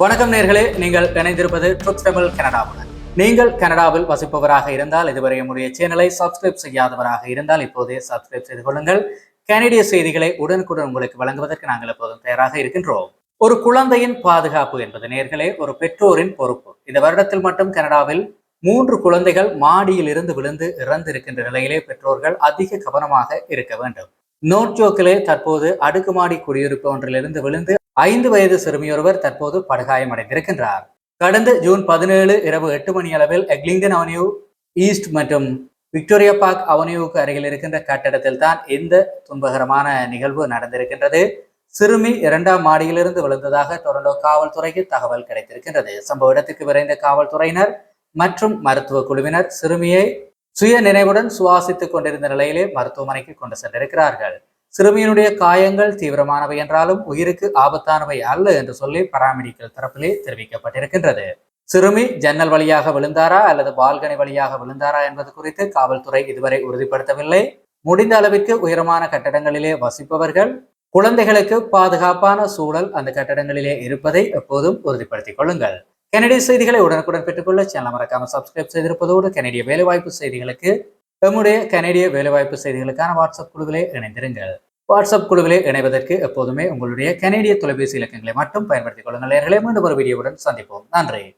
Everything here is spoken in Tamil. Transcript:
வணக்கம் நேர்களே நீங்கள் இணைந்திருப்பது ட்ரூத் டெபிள் கனடாவுடன். நீங்கள் கனடாவில் வசிப்பவராக இருந்தால் இதுவரை நம்முடைய சேனலை சப்ஸ்கிரைப் செய்யாதவராக இருந்தால் இப்போதே சப்ஸ்கிரைப் செய்து கொள்ளுங்கள். கனடிய செய்திகளை உடனுக்குடன் உங்களுக்கு வழங்குவதற்கு நாங்கள் எப்போதும் தயாராக இருக்கின்றோம். ஒரு குழந்தையின் பாதுகாப்பு என்பது நேர்களே ஒரு பெற்றோரின் பொறுப்பு. இந்த வருடத்தில் மட்டும் கனடாவில் மூன்று குழந்தைகள் மாடியில் இருந்து விழுந்து இறந்திருக்கின்ற நிலையிலே பெற்றோர்கள் அதிக கவனமாக இருக்க வேண்டும். நோட்ஜோக்கிலே தற்போது அடுக்குமாடி குடியிருப்பு ஒன்றிலிருந்து விழுந்து ஐந்து வயது சிறுமியொருவர் தற்போது படுகாயமடைந்திருக்கின்றார் கடந்த ஜூன் பதினேழு இரவு எட்டு மணி அளவில் எக்லிங்டன் அவென்யூ ஈஸ்ட் மற்றும் விக்டோரியா பார்க் அவென்யூவுக்கு அருகில் இருக்கின்ற கட்டடத்தில் தான் இந்த துன்பகரமான நிகழ்வு நடந்திருக்கின்றது. சிறுமி இரண்டாம் மாடியிலிருந்து விழுந்ததாக டொரண்டோ காவல்துறைக்கு தகவல் கிடைத்திருக்கின்றது. சம்பவ இடத்துக்கு விரைந்த காவல்துறையினர் மற்றும் மருத்துவ குழுவினர் சிறுமியை சுய நினைவுடன் சுவாசித்துக் கொண்டிருந்த நிலையிலே மருத்துவமனைக்கு கொண்டு சென்றிருக்கிறார்கள். சிறுமியினுடைய காயங்கள் தீவிரமானவை என்றாலும் உயிருக்கு ஆபத்தானவை அல்ல என்று சொல்லி பராமெடிக்கல் தரப்பிலே தெரிவிக்கப்பட்டிருக்கின்றது. சிறுமி ஜன்னல் வழியாக விழுந்தாரா அல்லது பால்கனி வழியாக விழுந்தாரா என்பது குறித்து காவல்துறை இதுவரை உறுதிப்படுத்தவில்லை. முடிந்த அளவிற்கு உயரமான கட்டடங்களிலே வசிப்பவர்கள் குழந்தைகளுக்கு பாதுகாப்பான சூழல் அந்த கட்டடங்களிலே இருப்பதை எப்போதும் உறுதிப்படுத்திக் கொள்ளுங்கள். கெனடி செய்திகளை உடனுக்குடன் பெற்றுக்கொள்ள சேனல் மறக்காமல் சப்ஸ்கிரைப் செய்திருப்பதோடு கெனடிய வேலைவாய்ப்பு செய்திகளுக்கு நம்முடைய கனடிய வேலைவாய்ப்பு செய்திகளுக்கான வாட்ஸ்அப் குழுவிலே இணைந்திருங்கள். வாட்ஸ்அப் குழுவிலே இணைவதற்கு எப்போதுமே உங்களுடைய கனடிய தொலைபேசி இலக்கங்களை மட்டும் பயன்படுத்திக் கொள்ளுங்கள். நேர்களை மீண்டும் ஒரு வீடியோவுடன் சந்திப்போம். நன்றி.